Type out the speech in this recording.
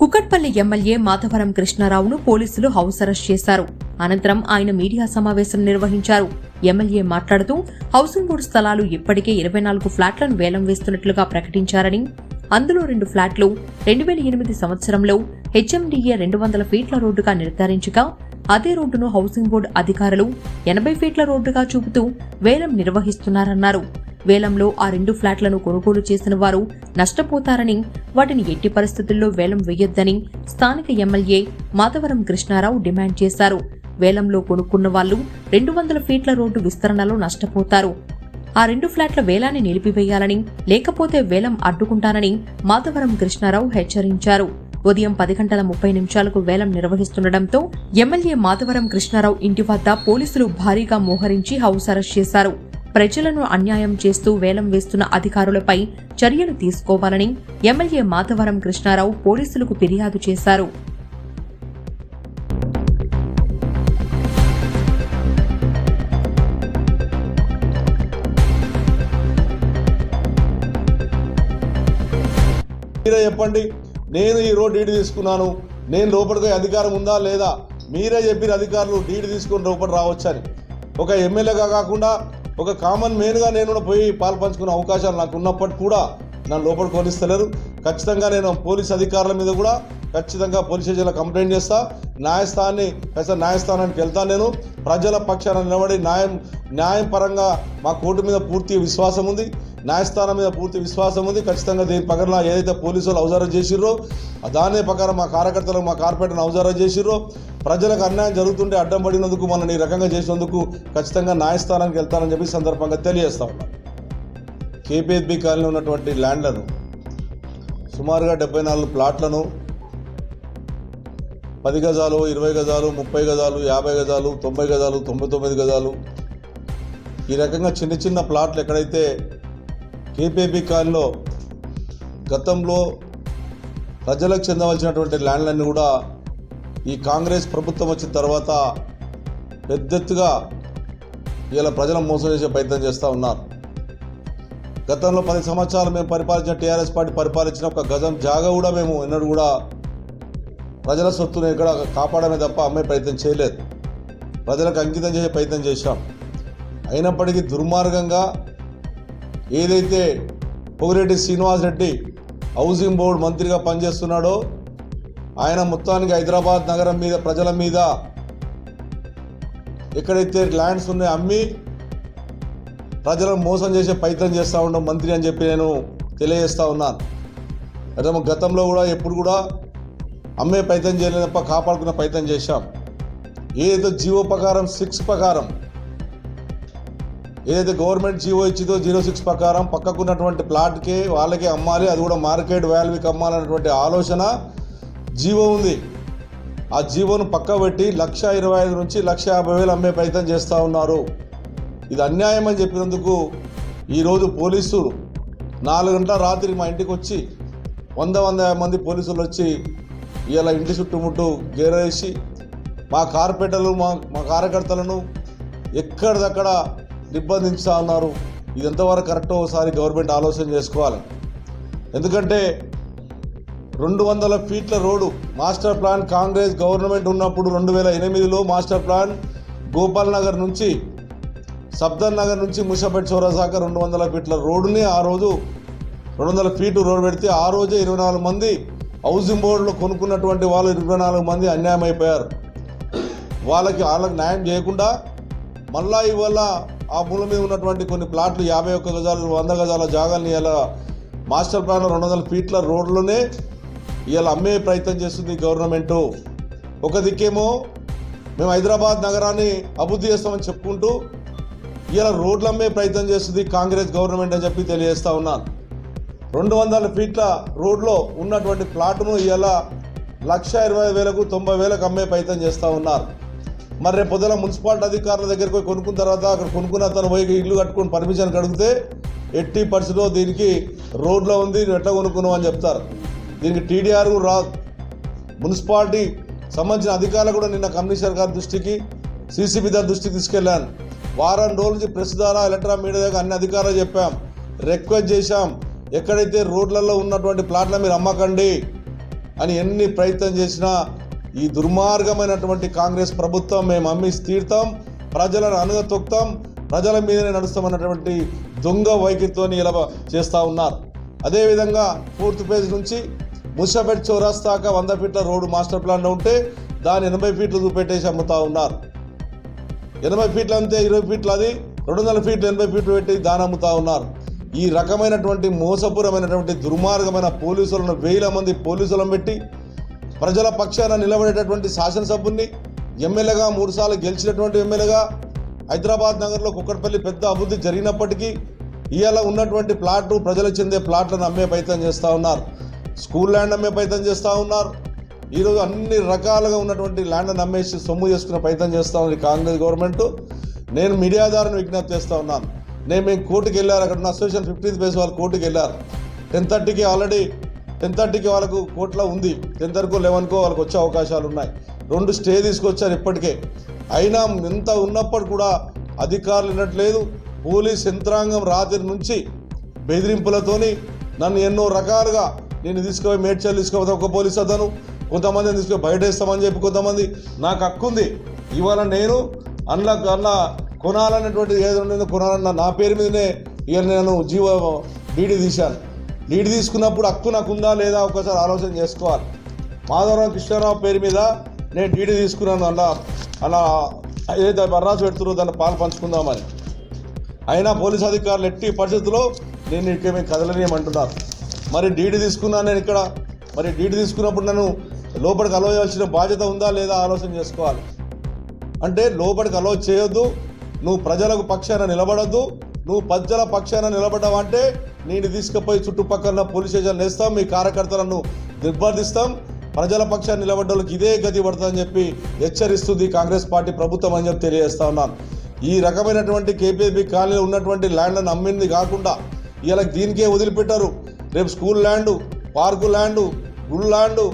Kukatpally MLA Madhavaram కృష్ణారావును పోలీసులు house arrest చేశారు. అనంతరం ఆయన మీడియా సమావేశం నిర్వహించారు. ఎమ్మెల్యే మాట్లాడుతూ హౌసింగ్ బోర్డు స్థలాలు ఇప్పటికే ఇరవై నాలుగు ఫ్లాట్లను వేలం వేస్తున్నట్లుగా ప్రకటించారని అందులో రెండు ఫ్లాట్లు రెండు వేల ఎనిమిది సంవత్సరంలో హెచ్ఎండిఏ రెండు వందల ఫీట్ల రోడ్డుగా నిర్ధారించగా అదే రోడ్డును హౌసింగ్ బోర్డు అధికారులు ఎనభై ఫీట్ల రోడ్డుగా చూపుతూ వేలం నిర్వహిస్తున్నారన్నారు. వేలంలో ఆ రెండు ఫ్లాట్లను కొనుగోలు చేసిన వారు నష్టపోతారని వాటిని ఎట్టి పరిస్థితుల్లో వేలం వేయొద్దని స్థానిక ఎమ్మెల్యే మాధవరం కృష్ణారావు డిమాండ్ చేశారు. వేలంలో కొనుక్కున్న వాళ్ళు రెండు వందల ఫీట్ల రోడ్డు విస్తరణలో నష్టపోతారు. ఆ రెండు ఫ్లాట్ల వేలాన్ని నిలిపివేయాలని లేకపోతే వేలం అడ్డుకుంటానని మాధవరం కృష్ణారావు హెచ్చరించారు. ఉదయం పది గంటల ముప్పై నిమిషాలకు వేలం నిర్వహిస్తుండటంతో ఎమ్మెల్యే మాధవరం కృష్ణారావు ఇంటి వద్ద పోలీసులు భారీగా మోహరించి హౌస్ అరెస్ట్ చేశారు. ప్రజలను అన్యాయం చేస్తూ వేలం వేస్తున్న అధికారులపై చర్యలు తీసుకోవాలని ఎమ్మెల్యే మాధవరం కృష్ణారావు పోలీసులకు ఫిర్యాదు చేశారు. మీరే చెప్పండి. నేను ఈ రోడ్ డీడీ తీసుకున్నాను. నేను లోపలికి అధికారం ఉందా లేదా? మీరే చెప్పిన అధికారులు డీడీ తీసుకొని లోపల రావచ్చని. ఒక ఎమ్మెల్యేగా కాకుండా ఒక కామన్ మెయిన్గా నేను కూడా పోయి పాలు పంచుకునే అవకాశాలు నాకు ఉన్నప్పటికీ కూడా నన్ను లోపల కొనిస్తలేరు ఖచ్చితంగా నేను పోలీస్ అధికారుల మీద కూడా ఖచ్చితంగా పోలీస్ స్టేషన్లో కంప్లైంట్ చేస్తా. న్యాయస్థానాన్ని ఖచ్చితంగా న్యాయస్థానానికి వెళ్తాను నేను. ప్రజల పక్షాన నిలబడి న్యాయం న్యాయం పరంగా మా కోర్టు మీద పూర్తి విశ్వాసం ఉంది. న్యాయస్థానం మీద పూర్తి విశ్వాసం ఉంది. ఖచ్చితంగా దీని ప్రకారం ఏదైతే పోలీసులు అవసరం చేసిర్రో దాని ప్రకారం మా కార్యకర్తలకు మా కార్పొరేటర్ని అవసరం చేసిర్రో ప్రజలకు అన్యాయం జరుగుతుంటే అడ్డం పడినందుకు మనల్ని ఈ రకంగా చేసినందుకు ఖచ్చితంగా న్యాయస్థానానికి వెళ్తానని చెప్పి సందర్భంగా తెలియజేస్తా ఉన్నా. కేపీఎస్బి కాలనీ ఉన్నటువంటి ల్యాండ్లను సుమారుగా డెబ్బై నాలుగు ప్లాట్లను పది గజాలు ఇరవై గజాలు ముప్పై గజాలు యాభై గజాలు తొంభై గజాలు తొంభై తొమ్మిది గజాలు ఈ రకంగా చిన్న చిన్న ప్లాట్లు ఎక్కడైతే పీపీపీ కాలనీలో గతంలో ప్రజలకు చెందవలసినటువంటి ల్యాండ్లన్నీ కూడా ఈ కాంగ్రెస్ ప్రభుత్వం వచ్చిన తర్వాత పెద్దెత్తుగా ఇలా ప్రజలను మోసం చేసే ప్రయత్నం చేస్తూ ఉన్నారు. గతంలో పది సంవత్సరాలు మేము పరిపాలించిన టీఆర్ఎస్ పార్టీ పరిపాలించిన ఒక గజం జాగా కూడా మేము ఎన్నడూ కూడా ప్రజల సొత్తును ఎక్కడ కాపాడమే తప్ప అమ్మే ప్రయత్నం చేయలేదు. ప్రజలకు అంకితం చేసే ప్రయత్నం చేశాం. అయినప్పటికీ దుర్మార్గంగా ఏదైతే పొగిరెడ్డి శ్రీనివాస్ రెడ్డి హౌసింగ్ బోర్డు మంత్రిగా పనిచేస్తున్నాడో ఆయన మొత్తానికి హైదరాబాద్ నగరం మీద ప్రజల మీద ఎక్కడైతే ల్యాండ్స్ ఉన్నాయో అమ్మి ప్రజలను మోసం చేసే ప్రయత్నం చేస్తూ ఉండడం మంత్రి అని చెప్పి నేను తెలియజేస్తూ ఉన్నాను అదే గతంలో కూడా ఎప్పుడు కూడా అమ్మే ప్రయత్నం చేయలేదప్ప కాపాడుకునే ప్రయత్నం చేశాం. ఏదైతే జీవో ప్రకారం సిక్స్ ప్రకారం ఏదైతే గవర్నమెంట్ జీవో ఇచ్చిందో జీరో సిక్స్ ప్రకారం పక్కకున్నటువంటి ప్లాట్కే వాళ్ళకే అమ్మాలి అది కూడా మార్కెట్ వాల్యూకి అమ్మాలన్నటువంటి ఆలోచన జీవో ఉంది. ఆ జీవోను పక్క పెట్టి లక్ష ఇరవై ఐదు నుంచి లక్ష యాభై వేలు అమ్మే ప్రయత్నం చేస్తూ ఉన్నారు. ఇది అన్యాయం అని చెప్పినందుకు ఈరోజు పోలీసులు నాలుగు గంటల రాత్రి మా ఇంటికి వచ్చి వంద వంద యాభై మంది పోలీసులు వచ్చి ఇలా ఇంటి చుట్టుముట్టు గేరేసి మా కార్పొరేటర్లు మా మా కార్యకర్తలను ఎక్కడిదక్కడ నిర్బంధించుతా ఉన్నారు ఇది ఎంతవరకు కరెక్టో ఒకసారి గవర్నమెంట్ ఆలోచన చేసుకోవాలి. ఎందుకంటే రెండు వందల ఫీట్ల road master plan Congress government ఉన్నప్పుడు రెండు వేల ఎనిమిదిలో మాస్టర్ ప్లాన్ గోపాల్ నగర్ నుంచి సబ్దర్ నగర్ నుంచి ముషాపేట్ చౌరసాక రెండు వందల ఫీట్ల రోడ్డుని ఆ రోజు రెండు వందల ఫీటు రోడ్డు పెడితే ఆ రోజే ఇరవై నాలుగు మంది హౌసింగ్ బోర్డులో కొనుక్కున్నటువంటి వాళ్ళు ఇరవై నాలుగు మంది అన్యాయం అయిపోయారు వాళ్ళకి వాళ్ళకి న్యాయం చేయకుండా మళ్ళా ఇవాళ ఆ భూమి మీద ఉన్నటువంటి కొన్ని ప్లాట్లు యాభై ఒక్క గజాలు వంద గజాల జాగాల్ని ఇలా మాస్టర్ ప్లాన్ రెండు వందల ఫీట్ల రోడ్లోనే ఇలా అమ్మే ప్రయత్నం చేస్తుంది గవర్నమెంటు. ఒక దిక్కేమో మేము హైదరాబాద్ నగరాన్ని అభివృద్ధి చేస్తామని చెప్పుకుంటూ ఇలా రోడ్లు అమ్మే ప్రయత్నం చేస్తుంది కాంగ్రెస్ గవర్నమెంట్ అని చెప్పి తెలియజేస్తా ఉన్నాను రెండు వందల ఫీట్ల రోడ్లో ఉన్నటువంటి ప్లాట్ను ఇలా లక్ష ఇరవై వేలకు తొంభై వేలకు అమ్మే ప్రయత్నం చేస్తూ ఉన్నారు. మరి రేపు పొద్దున మున్సిపాలిటీ అధికారుల దగ్గరికి పోయి కొనుక్కున్న తర్వాత అక్కడ కొనుక్కున్న అతను పోయి ఇల్లు కట్టుకొని పర్మిషన్ కడిగితే ఎట్టి పరిస్థితిలో దీనికి రోడ్లో ఉంది నువ్వు ఎట్లా కొనుక్కున్నావు అని చెప్తారు. దీనికి టీడీఆర్ రా రాదు. మున్సిపాలిటీ సంబంధించిన అధికారులు కూడా నిన్న కమిషనర్ గారి దృష్టికి సీసీబీ గారి దృష్టికి తీసుకెళ్ళాను వారం రోజుల నుంచి ప్రెస్ ద్వారా ఎలక్ట్రానిక్ మీడియా దగ్గర అన్ని అధికారులు చెప్పాం. రిక్వెస్ట్ చేశాం ఎక్కడైతే రోడ్లలో ఉన్నటువంటి ప్లాట్ల మీరు అమ్మకండి అని ఎన్ని ప్రయత్నం చేసినా ఈ దుర్మార్గమైనటువంటి కాంగ్రెస్ ప్రభుత్వం మేము అమ్మి తీర్థం ప్రజలను అనుగతొక్తాం ప్రజల మీదనే నడుస్తామన్నటువంటి దొంగ వైఖరితోని ఇలా చేస్తూ ఉన్నారు. అదేవిధంగా ఫోర్త్ పేజ్ నుంచి ముసపెట్ చౌరాస్తాక వంద ఫీట్ల రోడ్డు మాస్టర్ ప్లాన్లో ఉంటే దాన్ని ఎనభై ఫీట్లు చూపెట్టేసి అమ్ముతూ ఉన్నారు. ఎనభై ఫీట్లు అంతే ఇరవై ఫీట్లు అది రెండు వందల ఫీట్లు ఎనభై ఫీట్లు పెట్టి దాని అమ్ముతూ ఉన్నారు. ఈ రకమైనటువంటి మోసపూరమైనటువంటి దుర్మార్గమైన పోలీసులను వేల మంది పోలీసులను పెట్టి ప్రజల పక్షాన నిలబడేటటువంటి శాసనసభ్యుని ఎమ్మెల్యేగా మూడుసార్లు గెలిచినటువంటి ఎమ్మెల్యేగా హైదరాబాద్ నగర్లో కుక్కడపల్లి పెద్ద అభివృద్ధి జరిగినప్పటికీ ఇవాళ ఉన్నటువంటి ప్లాట్లు ప్రజలకు చెందే ప్లాట్లను అమ్మే ప్రయత్నం చేస్తూ ఉన్నారు. స్కూల్ ల్యాండ్ అమ్మే ప్రయత్నం చేస్తూ ఉన్నారు. ఈరోజు అన్ని రకాలుగా ఉన్నటువంటి ల్యాండ్ని అమ్మేసి సొమ్ము చేసుకునే ప్రయత్నం చేస్తూ ఉంది కాంగ్రెస్ గవర్నమెంట్. నేను మీడియా ద్వారా విజ్ఞప్తి చేస్తూ ఉన్నాను. నేను మేము కోర్టుకి వెళ్ళారు అక్కడ ఉన్న అసోసియేషన్ ఫిఫ్టీన్త్ బేస్ వాళ్ళు కోర్టుకి వెళ్ళారు టెన్ థర్టీకి ఆల్రెడీ టెన్ థర్టీకి వాళ్ళకు కోర్టులో ఉంది. టెన్ థర్టీకో లెవెన్కో వాళ్ళకి వచ్చే అవకాశాలు ఉన్నాయి రెండు స్టే తీసుకొచ్చారు ఇప్పటికే. అయినా ఎంత ఉన్నప్పుడు కూడా అధికారులు వినట్లేదు. పోలీస్ యంత్రాంగం రాత్రి నుంచి బెదిరింపులతోని నన్ను ఎన్నో రకాలుగా నేను తీసుకుపోయి మేడ్చల్ తీసుకుపోతే ఒక పోలీస్ అతను కొంతమందిని తీసుకుపోయి బయట వేస్తామని చెప్పి కొంతమంది నాకు హక్కుంది. ఇవాళ నేను అందులో అన్న కొనాలన్నటువంటి ఏదో కొనాలన్న నా పేరు మీదనే ఇక నేను జీవ డీడీ తీశాను. లీడ్ తీసుకున్నప్పుడు హక్కు నాకు ఉందా లేదా ఒకసారి ఆలోచన చేసుకోవాలి. మాధవరావు కృష్ణారావు పేరు మీద నేను డీడీ తీసుకున్నాను అలా అలా ఏదైతే బర్రాసు పెడుతున్నారో దాన్ని పాలు పంచుకుందామని. అయినా పోలీస్ అధికారులు ఎట్టి పరిస్థితుల్లో నేను ఇక్కడ మేము కదలనేయమంటున్నారు. మరి డీడీ తీసుకున్నాను నేను ఇక్కడ మరి డీడీ తీసుకున్నప్పుడు నన్ను లోపలికి అలో చేయాల్సిన బాధ్యత ఉందా లేదా ఆలోచన చేసుకోవాలి. అంటే లోపలికి అలో చేయొద్దు నువ్వు ప్రజలకు పక్షాన నిలబడద్దు నువ్వు ప్రజల పక్షాన నిలబడ్డావంటే నేను తీసుకుపోయి చుట్టుపక్కల పోలీస్ స్టేషన్ వేస్తాం మీ కార్యకర్తలను నిర్బంధిస్తాం. ప్రజల పక్షాన్ని నిలబడ్డలకు ఇదే గతి పడుతుందని చెప్పి హెచ్చరిస్తుంది కాంగ్రెస్ పార్టీ ప్రభుత్వం అని చెప్పి తెలియజేస్తా ఉన్నాను. ఈ రకమైనటువంటి కేపీబీ కాలనీలో ఉన్నటువంటి ల్యాండ్లను అమ్మింది కాకుండా ఇలా దీనికే వదిలిపెట్టారు. రేపు school land park land good land